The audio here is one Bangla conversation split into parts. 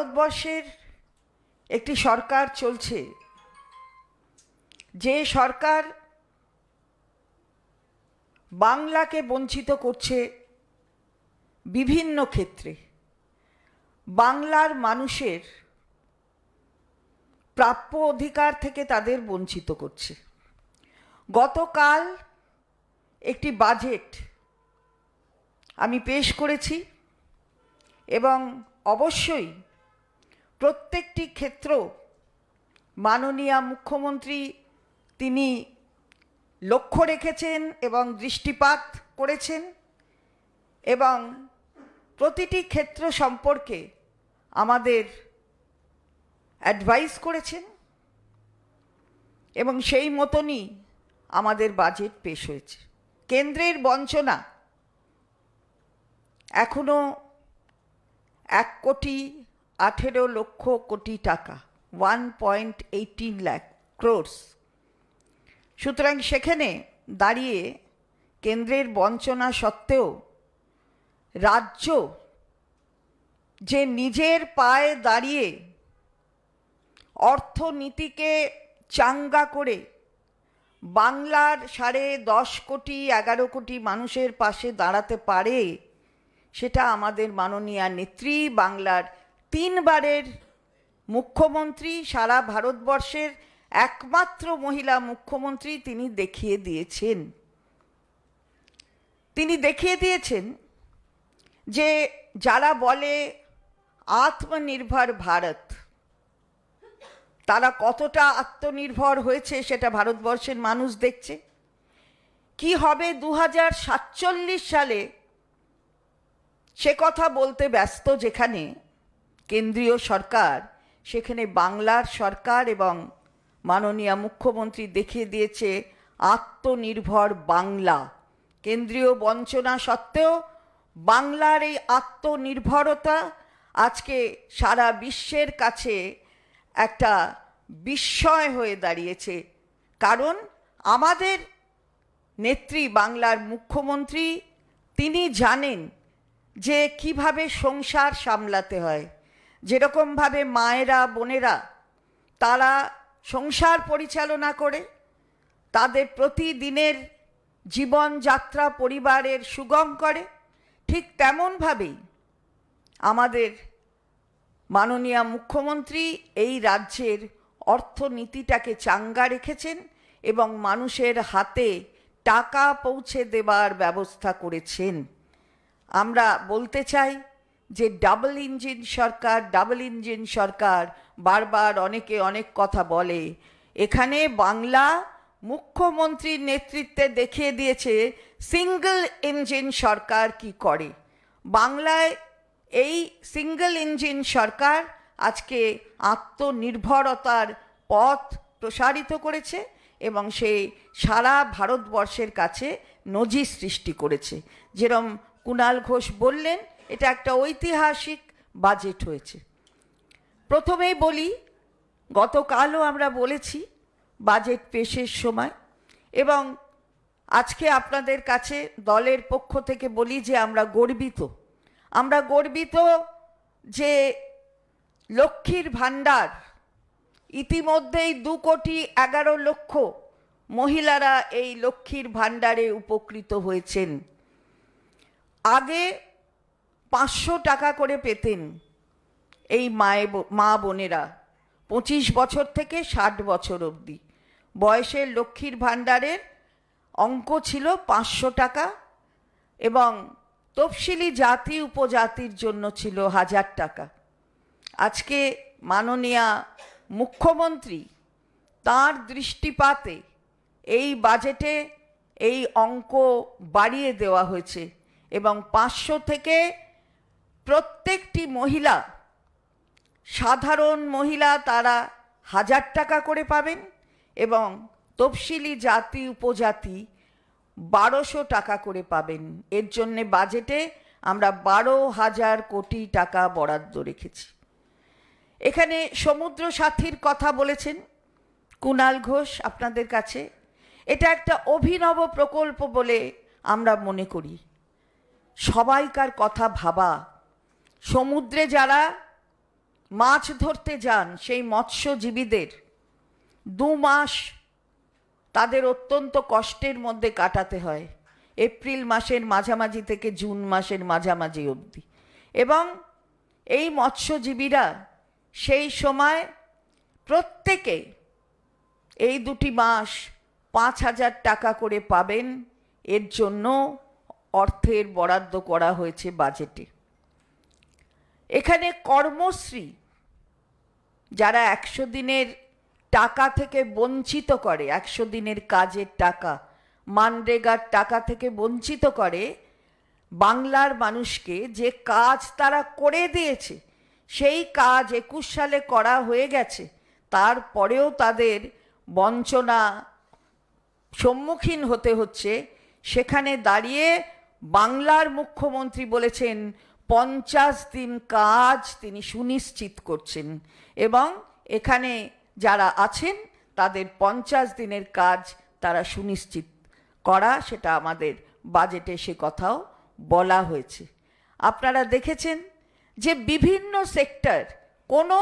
ভারতবর্ষের একটি সরকার চলছে। যে সরকার বাংলাকে বঞ্চিত করছে বিভিন্ন ক্ষেত্রে। বাংলার মানুষের প্রাপ্য অধিকার থেকে তাদের বঞ্চিত করছে। গতকাল একটি বাজেট আমি পেশ করেছি এবং অবশ্যই প্রত্যেকটি ক্ষেত্র মাননীয় মুখ্যমন্ত্রী তিনি লক্ষ্য রেখেছেন এবং দৃষ্টিপাত করেছেন এবং প্রতিটি ক্ষেত্র সম্পর্কে আমাদের অ্যাডভাইস করেছেন এবং সেই মতনই আমাদের বাজেট পেশ হয়েছে। কেন্দ্রের বঞ্চনা এখনও এক কোটি আঠেরো লক্ষ কোটি টাকা one point eighteen lakh crores সুতরাং সেখানে দাঁড়িয়ে কেন্দ্রের বঞ্চনা সত্ত্বেও রাজ্য যে নিজের পায়ে দাঁড়িয়ে অর্থনীতিকে চাঙ্গা করে বাংলার সাড়ে দশ কোটি, এগারো কোটি মানুষের পাশে দাঁড়াতে পারে, সেটা আমাদের মাননীয় নেত্রী, বাংলার তিনবারের মুখ্যমন্ত্রী সারা ভারতবর্ষের একমাত্র মহিলা মুখ্যমন্ত্রী তিনি দেখিয়ে দিয়েছেন। তিনি দেখিয়ে দিয়েছেন যে যারা বলে আত্মনির্ভর ভারত, তারা কতটা আত্মনির্ভর হয়েছে সেটা ভারতবর্ষের মানুষ দেখছে। কি হবে দু হাজার সাতচল্লিশ সালে সে কথা বলতে ব্যস্ত যেখানে কেন্দ্রীয় সরকার, সেখানে বাংলার সরকার এবং মাননীয় মুখ্যমন্ত্রী দেখিয়ে দিয়েছে আত্মনির্ভর বাংলা। কেন্দ্রীয় বঞ্চনা সত্ত্বেও বাংলার এই আত্মনির্ভরতা আজকে সারা বিশ্বের কাছে একটা বিস্ময় হয়ে দাঁড়িয়েছে। কারণ আমাদের নেত্রী বাংলার মুখ্যমন্ত্রী, তিনি জানেন যে কীভাবে সংসার সামলাতে হয়। যেরকমভাবে মায়েরা, বোনেরা তারা সংসার পরিচালনা করে, তাদের প্রতিদিনের জীবনযাত্রা পরিবারের সুগম করে, ঠিক তেমনভাবেই আমাদের মাননীয় মুখ্যমন্ত্রী এই রাজ্যের অর্থনীতিটাকে চাঙ্গা রেখেছেন এবং মানুষের হাতে টাকা পৌঁছে দেবার ব্যবস্থা করেছেন। আমরা বলতে চাই যে ডাবল ইঞ্জিন সরকার ডাবল ইঞ্জিন সরকার বারবার অনেকে অনেক কথা বলে। এখানে বাংলা মুখ্যমন্ত্রীর নেতৃত্বে দেখিয়ে দিয়েছে সিঙ্গল ইঞ্জিন সরকার কি করে। বাংলায় এই সিঙ্গল ইঞ্জিন সরকার আজকে আত্মনির্ভরতার পথ প্রসারিত করেছে এবং সে সারা ভারতবর্ষের কাছে নজির সৃষ্টি করেছে। যেরম কুণাল ঘোষ বললেন এটা একটা ঐতিহাসিক বাজেট হয়েছে। প্রথমেই বলি, গতকালও আমরা বলেছি বাজেট পেশের সময় এবং আজকে আপনাদের কাছে দলের পক্ষ থেকে বলি যে আমরা গর্বিত। আমরা গর্বিত যে লক্ষ্মীর ভাণ্ডার ইতিমধ্যেই দু কোটি এগারো লক্ষ মহিলারা এই লক্ষ্মীর ভাণ্ডারে উপকৃত হয়েছেন। আগে পাঁচশো টাকা করে পেতেন এই মায়ে মা বোনেরা। পঁচিশ বছর থেকে ষাট বছর অবধি। বয়সের লক্ষ্মীর ভাণ্ডারের অঙ্ক ছিল পাঁচশো টাকা এবং তফসিলি জাতি উপজাতির জন্য ছিল হাজার টাকা। আজকে মাননীয়া মুখ্যমন্ত্রী তার দৃষ্টিপাতে এই বাজেটে এই অঙ্ক বাড়িয়ে দেওয়া হয়েছে এবং পাঁচশো থেকে প্রত্যেকটি মহিলা, সাধারণ মহিলা তারা হাজার টাকা করে পাবেন এবং তফসিলি জাতি, উপজাতি বারোশো টাকা করে পাবেন। এর জন্যে বাজেটে আমরা বারো হাজার কোটি টাকা বরাদ্দ রেখেছি। এখানে সমুদ্র সাথীর কথা বলেছেন কুণাল ঘোষ আপনাদের কাছে। এটা একটা অভিনব প্রকল্প বলে আমরা মনে করি। সবাইকার কথা ভাবা সমুদ্রে যারা মাছ ধরতে যান, সেই মৎস্যজীবীদের দু মাস তাদের অত্যন্ত কষ্টের মধ্যে কাটাতে হয়। এপ্রিল মাসের মাঝামাঝি থেকে জুন মাসের মাঝামাঝি অবধি। এবং এই মৎস্যজীবীরা সেই সময় প্রত্যেকে এই দুটি মাস পাঁচ হাজার টাকা করে পাবেন। এর জন্য অর্থের বরাদ্দ করা হয়েছে বাজেটে। এখানে কর্মশ্রী যারা একশো দিনের টাকা থেকে বঞ্চিত করে, একশো দিনের কাজের টাকা, মানরেগার টাকা থেকে বঞ্চিত করে, বাংলার মানুষকে যে কাজ তারা করে দিয়েছে, সেই কাজ একুশ সালে করা হয়ে গেছে। তারপরেও তাদের বঞ্চনা সম্মুখীন হতে হচ্ছে। সেখানে দাঁড়িয়ে বাংলার মুখ্যমন্ত্রী বলেছেন পঞ্চাশ দিন কাজ তিনি সুনিশ্চিত করছেন এবং এখানে যারা আছেন, তাদের পঞ্চাশ দিনের কাজ তারা সুনিশ্চিত করা, সেটা আমাদের বাজেটে সে কথাও বলা হয়েছে। আপনারা দেখেছেন যে বিভিন্ন সেক্টর কোনো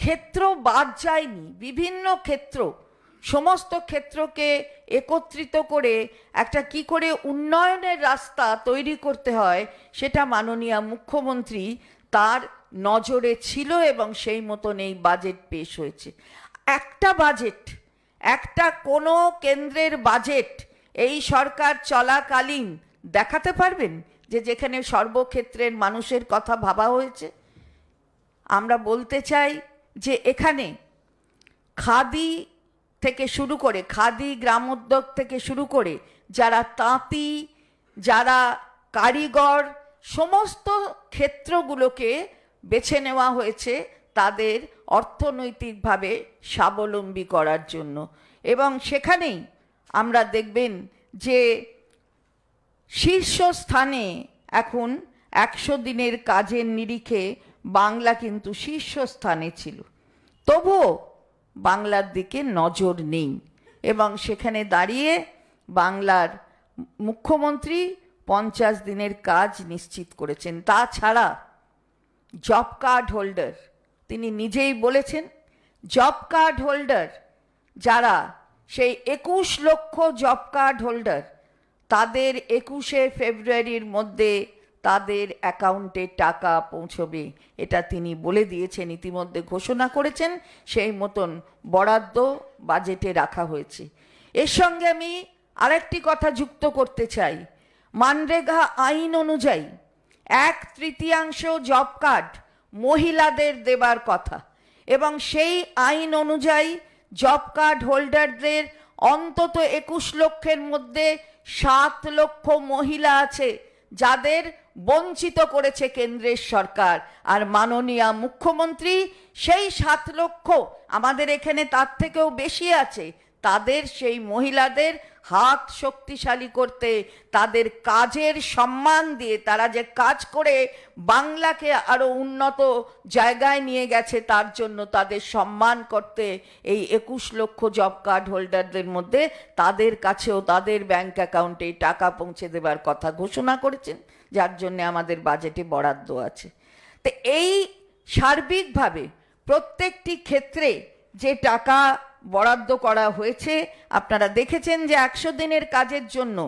ক্ষেত্র বাদ যায়নি, বিভিন্ন ক্ষেত্র সমস্ত ক্ষেত্রকে একত্রিত করে একটা কি করে উন্নয়নের রাস্তা তৈরি করতে হয়, সেটা মাননীয় মুখ্যমন্ত্রী তার নজরে ছিল এবং সেই মতন এই বাজেট পেশ হয়েছে। একটা বাজেট একটা কোনো কেন্দ্রের বাজেট এই সরকার চলাকালীন দেখাতে পারবেন? যে যেখানে সর্বক্ষেত্রের মানুষের কথা ভাবা হয়েছে। আমরা বলতে চাই যে এখানে খাদি থেকে শুরু করে, খাদি গ্রামোদ্যোগ থেকে শুরু করে, যারা তাঁতি, যারা কারিগর, সমস্ত ক্ষেত্রগুলোকে বেছে নেওয়া হয়েছে তাদের অর্থনৈতিকভাবে স্বাবলম্বী করার জন্য। এবং সেখানেই আমরা দেখবেন যে শীর্ষস্থানে এখন একশো দিনের কাজের নিরিখে বাংলা কিন্তু শীর্ষস্থানে ছিল। তবুও বাংলার দিকে নজর নেই। এবং সেখানে দাঁড়িয়ে বাংলার মুখ্যমন্ত্রী পঞ্চাশ দিনের কাজ নিশ্চিত করেছেন। তাছাড়া জব কার্ড হোল্ডার, তিনি নিজেই বলেছেন, জব কার্ড হোল্ডার যারা সেই একুশ লক্ষ জব কার্ড হোল্ডার, তাদের একুশে ফেব্রুয়ারির মধ্যে তাদের অ্যাকাউন্টে টাকা পৌঁছবে। এটা তিনি বলে দিয়েছেন, ইতিমধ্যে ঘোষণা করেছেন। সেই মতন বরাদ্দ বাজেটে রাখা হয়েছে। এর সঙ্গে আমি আরেকটি কথা যুক্ত করতে চাই। মানরেগা আইন অনুযায়ী এক তৃতীয়াংশ জব কার্ড মহিলাদের দেবার কথা এবং সেই আইন অনুযায়ী জব কার্ড হোল্ডারদের অন্তত একুশ লক্ষের মধ্যে সাত লক্ষ মহিলা আছে যাদের বঞ্চিত করেছে কেন্দ্রের সরকার। আর মাননীয় মুখ্যমন্ত্রী সেই সাত লক্ষ আমাদের এখানে তার থেকেও বেশি আছে। তাদের সেই মহিলাদের হাত শক্তিশালী করতে, তাদের কাজের সম্মান দিয়ে তারা যে কাজ করে বাংলাকে আরও উন্নত জায়গায় নিয়ে গেছে, তার জন্য তাদের সম্মান করতে এই একুশ লক্ষ জব কার্ড হোল্ডারদের মধ্যে তাদের কাছেও তাদের ব্যাংক অ্যাকাউন্টে টাকা পৌঁছে দেবার কথা ঘোষণা করেছেন। যার জন্য আমাদের বাজেটে বরাদ্দ আছে। তো এই সার্বিকভাবে প্রত্যেকটি ক্ষেত্রে যে টাকা বরাদ্দ করা হয়েছে, আপনারা দেখেছেন যে একশো দিনের কাজের জন্য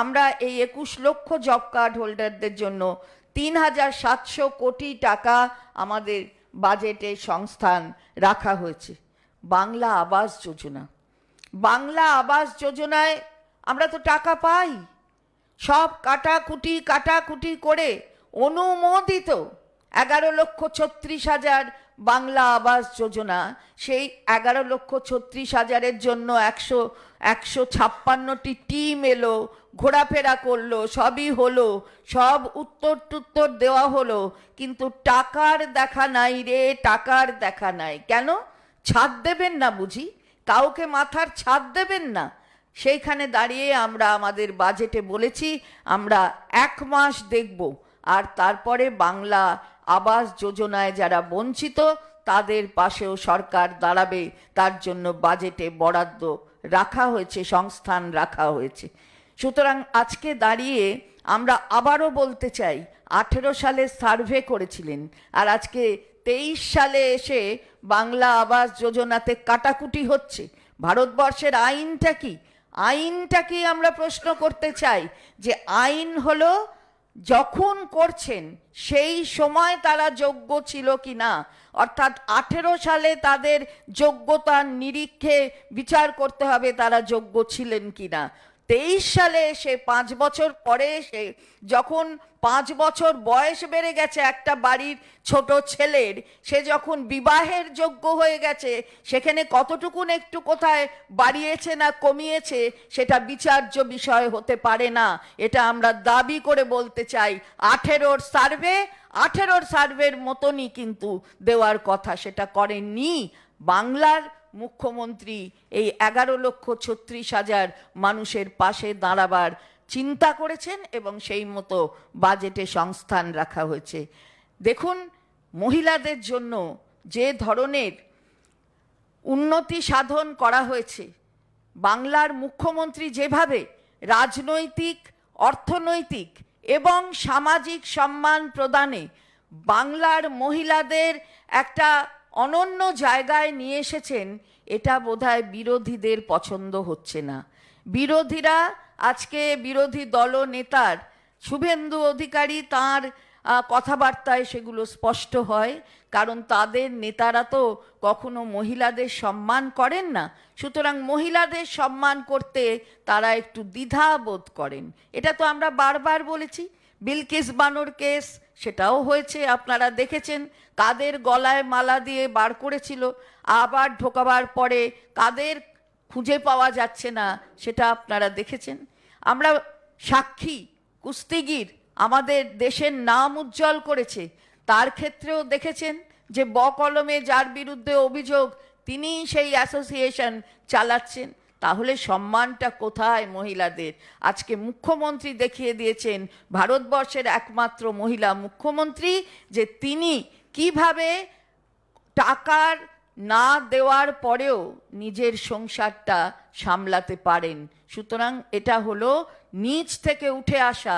আমরা এই একুশ লক্ষ জব কার্ড হোল্ডারদের জন্য তিন হাজার সাতশো কোটি টাকা আমাদের বাজেটে সংস্থান রাখা হয়েছে। বাংলা আবাস যোজনা। বাংলা আবাস যোজনায় আমরা তো টাকা পাই। সব কাটাকুটি কাটাকুটি করে অনুমোদিত এগারো লক্ষ ছত্রিশ হাজার বাংলা আবাস যোজনা। সেই এগারো লক্ষ ছত্রিশ হাজারের জন্য একশো একশো ছাপ্পান্নটি টিম এলো, ঘোরাফেরা করল, সবই হলো, সব উত্তর টুত্তর দেওয়া হলো, কিন্তু টাকার দেখা নাই রে, টাকার দেখা নাই। কেন? ছাদ দেবেন না বুঝি? কাউকে মাথার ছাদ দেবেন না? সেইখানে দাঁড়িয়ে আমরা আমাদের বাজেটে বলেছি, আমরা এক মাস দেখব। আর তারপরে বাংলা আবাস যোজনায় যারা বঞ্চিত, তাদের পাশেও সরকার দাঁড়াবে। তার জন্য বাজেটে বরাদ্দ রাখা হয়েছে, সংস্থান রাখা হয়েছে। সুতরাং আজকে দাঁড়িয়ে আমরা আবারও বলতে চাই, আঠেরো সালে সার্ভে করেছিলেন, আর আজকে তেইশ সালে এসে বাংলা আবাস যোজনাতে কাটাকুটি হচ্ছে। ভারতবর্ষের আইনটা কি? আইনটা কি আমরা প্রশ্ন করতে চাই যে আইন হলো যখন করছেন সেই সময় তারা যোগ্য ছিল কি না অর্থাৎ আঠেরো সালে তাদের যোগ্যতার নিরীক্ষে বিচার করতে হবে তারা যোগ্য ছিলেন কি না তেইশ সালে সে পাঁচ বছর পরে এসে যখন পাঁচ বছর বয়স বেড়ে গেছে একটা বাড়ির ছোট ছেলের, সে যখন বিবাহের যোগ্য হয়ে গেছে, সেখানে কতটুকুন একটু কোথায় বাড়িয়েছে না কমিয়েছে, সেটা বিচার্য বিষয় হতে পারে না। এটা আমরা দাবি করে বলতে চাই। আঠেরোর সার্ভে, আঠেরোর সার্ভের মতনই কিন্তু দেওয়ার কথা, সেটা করেননি। বাংলার মুখ্যমন্ত্রী এই এগারো লক্ষ ছত্রিশ হাজার মানুষের পাশে দাঁড়াবার চিন্তা করেছেন এবং সেই মতো বাজেটে সংস্থান রাখা হয়েছে। দেখুন, মহিলাদের জন্য যে ধরনের উন্নতি সাধন করা হয়েছে, বাংলার মুখ্যমন্ত্রী যেভাবে রাজনৈতিক, অর্থনৈতিক এবং সামাজিক সম্মান প্রদানে বাংলার মহিলাদের একটা অনন্য জায়গায় নিয়ে এসেছেন, এটা বোধহয় বিরোধীদের পছন্দ হচ্ছে না। বিরোধীরা, আজকে বিরোধী দল নেতার শুভেন্দু অধিকারী তার কথাবার্তায় সেগুলো স্পষ্ট হয়, কারণ তাদের নেতারা তো কখনো মহিলাদের সম্মান করেন না। সুতরাং মহিলাদের সম্মান করতে তারা একটু দ্বিধা বোধ করেন। এটা তো আমরা বারবার বলেছি। বিলকিস বানর কেস, সেটাও হয়েছে, আপনারা দেখেছেন, কাদের গলায় মালা দিয়ে বার করেছিল, আবার ঢোকাবার পরে কাদের খুঁজে পাওয়া যাচ্ছে না, সেটা আপনারা দেখেছেন। আমরা সাক্ষী, কুস্তিগির, আমাদের দেশের নাম উজ্জ্বল করেছে, তার ক্ষেত্রেও দেখেছেন যে ব কলমে যার বিরুদ্ধে অভিযোগ তিনি সেই অ্যাসোসিয়েশন চালাচ্ছেন। তাহলে সম্মানটা কোথায় মহিলাদের? আজকে মুখ্যমন্ত্রী দেখিয়ে দিয়েছেন, ভারতবর্ষের একমাত্র মহিলা মুখ্যমন্ত্রী, যে তিনি কীভাবে টাকার না দেওয়ার পরেও নিজের সংসারটা সামলাতে পারেন। সুতরাং এটা হলো নিচ থেকে উঠে আসা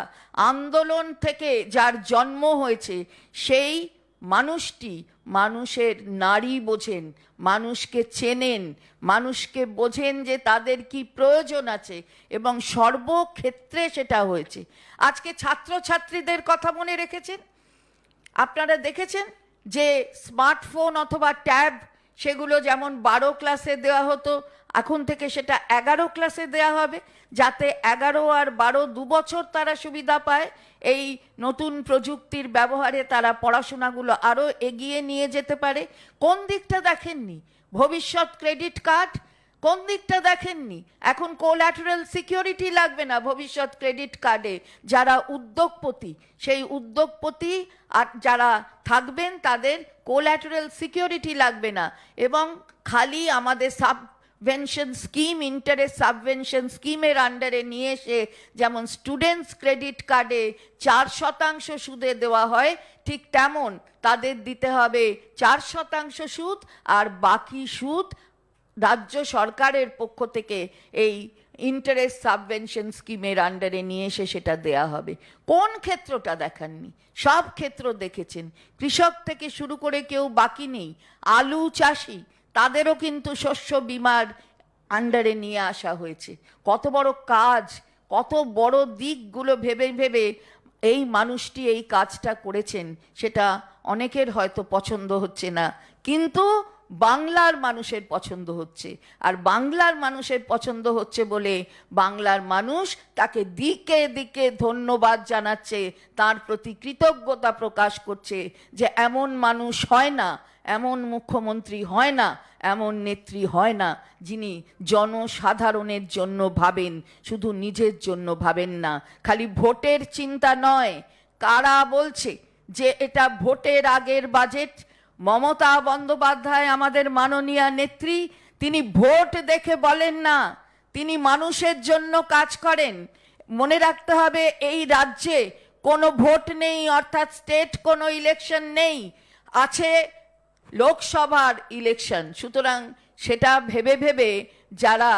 আন্দোলন থেকে যার জন্ম হয়েছে, সেই মানুষটি মানুষের নারী বোঝেন, মানুষকে চেনেন, মানুষকে বোঝেন যে তাদের কি প্রয়োজন আছে এবং সর্বক্ষেত্রে সেটা হয়েছে। আজকে ছাত্রছাত্রীদের কথা মনে রেখেছেন? আপনারা দেখেছেন যে স্মার্টফোন অথবা ট্যাব সেগুলো যেমন বারো ক্লাসে দেওয়া হতো, এখন থেকে সেটা এগারো ক্লাসে দেওয়া হবে, যাতে এগারো আর বারো দু বছর তারা সুবিধা পায়। এই নতুন প্রযুক্তির ব্যবহারে তারা পড়াশোনাগুলো আরও এগিয়ে নিয়ে যেতে পারে। কোন দিকটা দেখেননি? ভবিষ্যৎ ক্রেডিট কার্ড কোন দিকটা দেখেননি? এখন কোল্যাটারাল সিকিউরিটি লাগবে না ভবিষ্যৎ ক্রেডিট কার্ডে যারা উদ্যোগপতি, সেই উদ্যোগপতি আর যারা থাকবেন তাদের কোল্যাটারাল সিকিউরিটি লাগবে না। এবং খালি আমাদের সাবভেনশন স্কিম ইন্টারেস্ট সাবভেনশন স্কিমের আন্ডারে নিয়ে এসে যেমন স্টুডেন্টস ক্রেডিট কার্ডে চার শতাংশ সুদে দেওয়া হয়, ঠিক তেমন তাদের দিতে হবে চার শতাংশ সুদ আর বাকি সুদ রাজ্য সরকারের পক্ষ থেকে এই ইন্টারেস্ট সাবভেনশন স্কিমের আন্ডারে নিয়ে এসে সেটা দেয়া হবে। কোন ক্ষেত্রটা দেখাননি? সব ক্ষেত্র দেখেছেন। কৃষক থেকে শুরু করে কেউ বাকি নেই। আলু চাষি, তাদেরও কিন্তু শস্য বিমার আন্ডারে নিয়ে আসা হয়েছে। কত বড় কাজ, কত বড় দিকগুলো ভেবে ভেবে এই মানুষটি এই কাজটা করেছেন, সেটা অনেকের হয়তো পছন্দ হচ্ছে না। কিন্তু বাংলার মানুষের পছন্দ হচ্ছে। আর বাংলার মানুষের পছন্দ হচ্ছে বলে বাংলার মানুষ তাকে দিকে দিকে ধন্যবাদ জানাচ্ছে, তার প্রতি কৃতজ্ঞতা প্রকাশ করছে যে এমন মানুষ হয় না, এমন মুখ্যমন্ত্রী হয় না, এমন নেত্রী হয় না যিনি জনসাধারণের জন্য ভাবেন, শুধু নিজের জন্য ভাবেন না। খালি ভোটের চিন্তা নয়, কারা বলছে যে এটা ভোটের আগের বাজেট? মমতা বন্দ্যোপাধ্যায় আমাদের মাননীয় নেত্রী, তিনি ভোট দেখে বলেন না, তিনি মানুষের জন্য কাজ করেন। মনে রাখতে হবে, এই রাজ্যে কোনো ভোট নেই, অর্থাৎ স্টেট কোনো ইলেকশন নেই, আছে লোকসভার ইলেকশন। সুতরাং সেটা ভেবে ভেবে যারা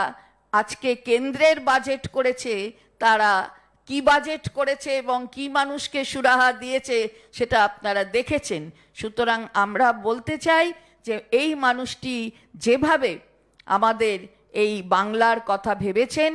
আজকে কেন্দ্রের বাজেট করেছে, তারা কি বাজেট করেছে এবং কি মানুষকে সুরাহা দিয়েছে সেটা আপনারা দেখেছেন। সুতরাং আমরা বলতে চাই যে এই মানুষটি যেভাবে আমাদের এই বাংলার কথা ভেবেছেন,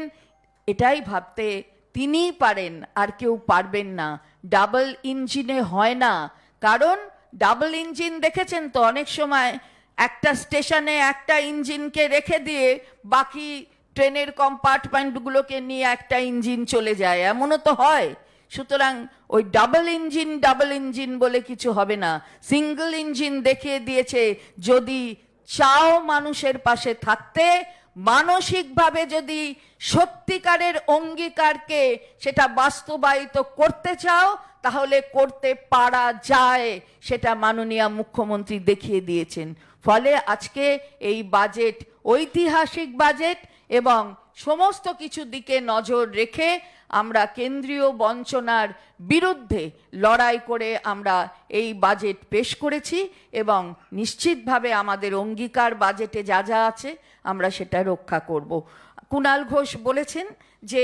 এটাই ভাবতে তিনিই পারেন, আর কেউ পারবেন না। ডাবল ইঞ্জিনে হয় না। কারণ ডাবল ইঞ্জিন দেখেছেন তো অনেক সময় একটা স্টেশনে একটা ইঞ্জিনকে রেখে দিয়ে বাকি ট্রেনের কম্পার্টমেন্টগুলোকে নিয়ে একটা ইঞ্জিন চলে যায়, এমনও তো হয়। সুতরাং ওই ডাবল ইঞ্জিন ডাবল ইঞ্জিন বলে কিছু হবে না। সিঙ্গল ইঞ্জিন দেখিয়ে দিয়েছে, যদি চাও মানুষের পাশে থাকতে, মানসিকভাবে যদি সত্যিকারের অঙ্গীকারকে সেটা বাস্তবায়িত করতে চাও, তাহলে করতে পারা যায়, সেটা মাননীয় মুখ্যমন্ত্রী দেখিয়ে দিয়েছেন। ফলে আজকে এই বাজেট, ঐতিহাসিক বাজেট এবং সমস্ত কিছু দিকে নজর রেখে আমরা কেন্দ্রীয় বঞ্চনার বিরুদ্ধে লড়াই করে আমরা এই বাজেট পেশ করেছি এবং নিশ্চিতভাবে আমাদের অঙ্গীকার বাজেটে যা যা আছে আমরা সেটা রক্ষা করব। কুণাল ঘোষ বলেছেন যে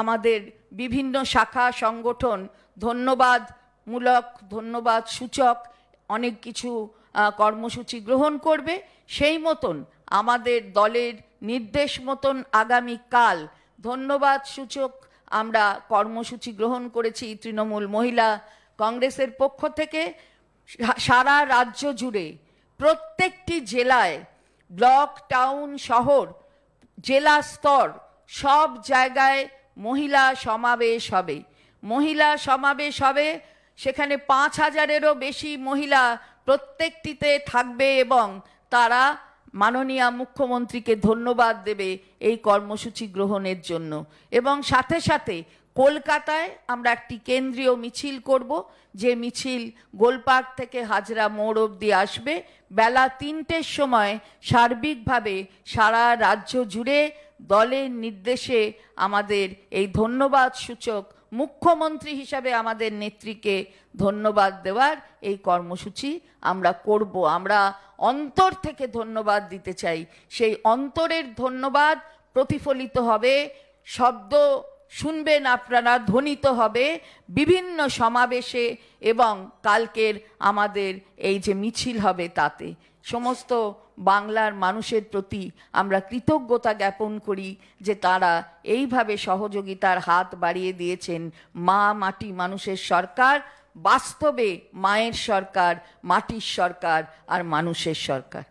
আমাদের বিভিন্ন শাখা সংগঠন ধন্যবাদমূলক ধন্যবাদ সূচক অনেক কিছু কর্মসূচি গ্রহণ করবে। সেই মতন আমাদের দলের নির্দেশ মতন আগামীকাল ধন্যবাদ, সূচক। আমরা কর্মসূচি গ্রহণ করেছি তৃণমূল মহিলা কংগ্রেসের পক্ষ থেকে সারা রাজ্য জুড়ে। প্রত্যেকটি জেলায়, ব্লক, টাউন, শহর, জেলা স্তর, সব জায়গায় মহিলা সমাবেশ হবে। মহিলা সমাবেশ হবে, সেখানে পাঁচ হাজারেরও বেশি মহিলা প্রত্যেকটিতে থাকবে এবং তারা মাননীয় মুখ্যমন্ত্রীকে ধন্যবাদ দেবে এই কর্মসূচি গ্রহণের জন্য। এবং সাথে সাথে কলকাতায় আমরা একটি কেন্দ্রীয় মিছিল করব, যে মিছিল গোলপার্ক থেকে হাজরা মোড় অবধি আসবে। বেলা তিনটের সময় সার্বিকভাবে সারা রাজ্য জুড়ে দলের নির্দেশে আমাদের এই ধন্যবাদ সূচক মুখ্যমন্ত্রী হিসাবে আমাদের নেত্রীকে ধন্যবাদ দেওয়ার এই কর্মসূচি আমরা করব। আমরা অন্তর থেকে ধন্যবাদ দিতে চাই। সেই অন্তরের ধন্যবাদ প্রতিফলিত হবে, শব্দ শুনবেন আপনারা, ধ্বনিত হবে বিভিন্ন সমাবেশে এবং কালকের আমাদের এই যে মিছিল হবে তাতে। সমস্ত বাংলার মানুষের প্রতি আমরা কৃতজ্ঞতা জ্ঞাপন করি যে তারা এইভাবে সহযোগিতার হাত বাড়িয়ে দিয়েছেন। মা মাটি মানুষের সরকার বাস্তবে মায়ের সরকার মাটির সরকার আর মানুষের সরকার।